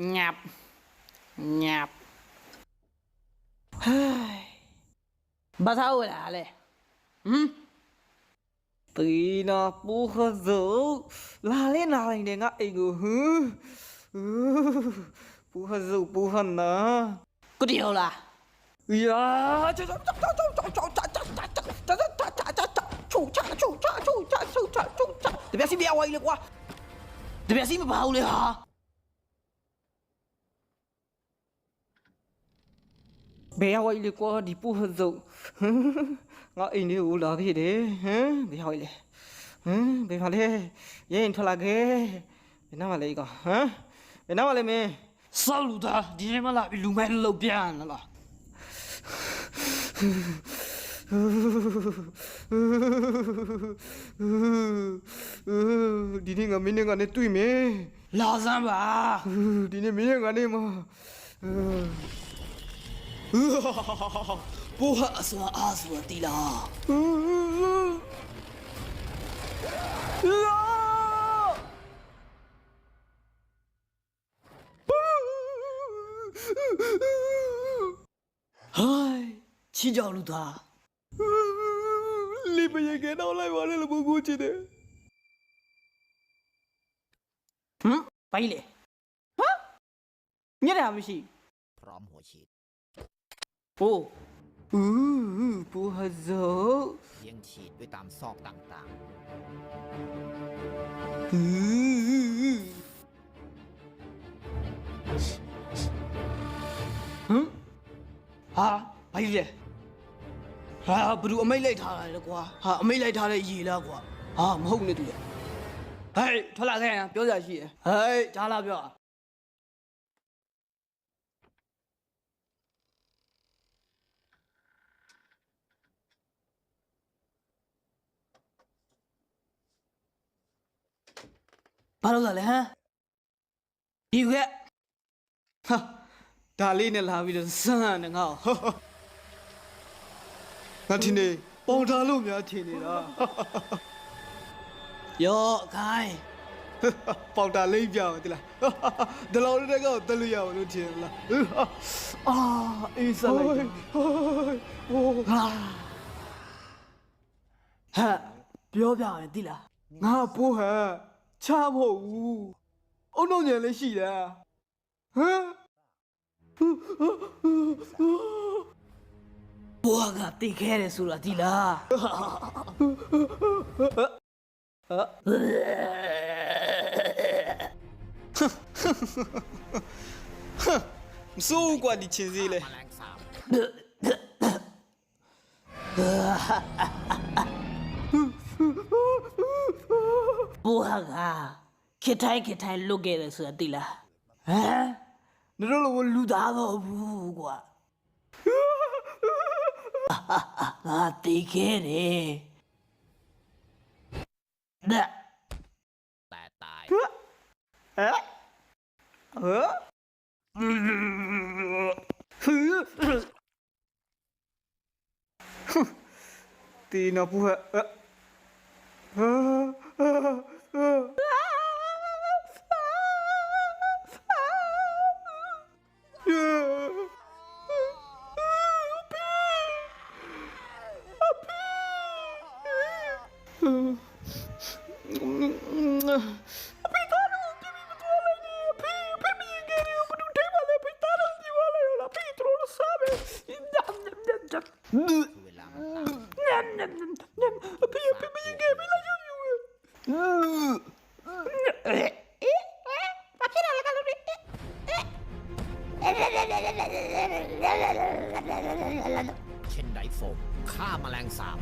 Nhập Nhập ဟဲ့ဘာသာဝလာလဲဟမ်တီနာပူခဇိုလာလဲနာလိုက်တယ်ငါအိမ်ကိုဟမ်ပူခဇိုပူခနာကုတီယောလားယာချာချာချာချာချာချာချာချာချာချာချာချာချာချာချာချူချာချူချာချူချာချူချာချူချာတပြက်စီပြဝိုင်းလေကွာတပြက်စီမပါ ဘူးလေဟာဘယ်ရောက်လဲကွာဒီပူဟဇုတ်ငါအိမ်လေးကိုလာဖြစ်တယ်ဟမ်ဘယ်ရောက်လဲဟမ်ဘယ်မှာလဲရဲရင်ထွက်လာခဲ့ဘယ်နားမှာလဲကွာဟမ်ဘယ်နားမှာလဲမင်းဆောက်လူသားဒီနေ့မှလာပြီးလူမဲလောက်ပြန်လားဒီနေ့ငါမင်းနဲ့ငါနဲ့တွေ့မယ်လာစမ်းပါဒီနေ့မင်းနဲ့ငါနဲ့မ ဘိုးဟာအစွမ်းအားစွာတီလာဟိုင်းချီကြောင်လူသားလိမရကဲတော့လိုက်ပါလေလို့ကိုကိုချစ်တယ်ဟမ်ပိုင်လေဟမ်ညရာမရှိ พร้อมหัวฉีด ဟိုး ဦးပူဟဇော เลี้ยงฉีดด้วยตามซอกต่าง ဟမ်ဟာဘာကြီးလဲဟာဘယ်သူအမိတ်လိုက်ထားတာလဲကွာဟာအမိတ်လိုက်ထားတဲ့ရေလားကွာဟာမဟုတ်နဲ့တူတယ်ဟဲ့ထွက်လာခဲ့ရပြောစရာရှိတယ်ဟဲ့ကြားလာပြော ဘာလို့လဲဟမ်ဒီကဟာဒါလေးနဲ့လာပြီးတော့စမ်းနေငါ့ကိုငါထင်နေပေါင်ထားလို့များထင်နေတာယောခိုင်းပေါင်တာလိမ့်ပြမယ်တိလားဒီလောက်တည်းကတော့တက်လို့ရအောင်လို့ထင်လားအာအေးဆက်လိုက်ဟိုးဟိုးဟာဟာပြောပြမယ်တိလားငါပူဟန် ချားမဟုတ်ဘူးအုံတော့ညံလေးရှိတယ်ဟမ်ဘွားကတိတ်ခဲတယ်ဆိုတာတိလားမစိုးကွာဒီချင်းစီလေ ๆแมลงสาบ ဘွားကခေထိုင်ခေထိုင်လွတ်ခဲ့တယ်ဆိုတာတိလားဟမ်နင်တို့လိုလူသားတော့ဘူးကွာငါတိတ်ခဲတယ်ဒါ แต่ตาย ဟမ်တီနပူဟ Ugh. เเช่นไดโฟมฆ่าแมลงสาบ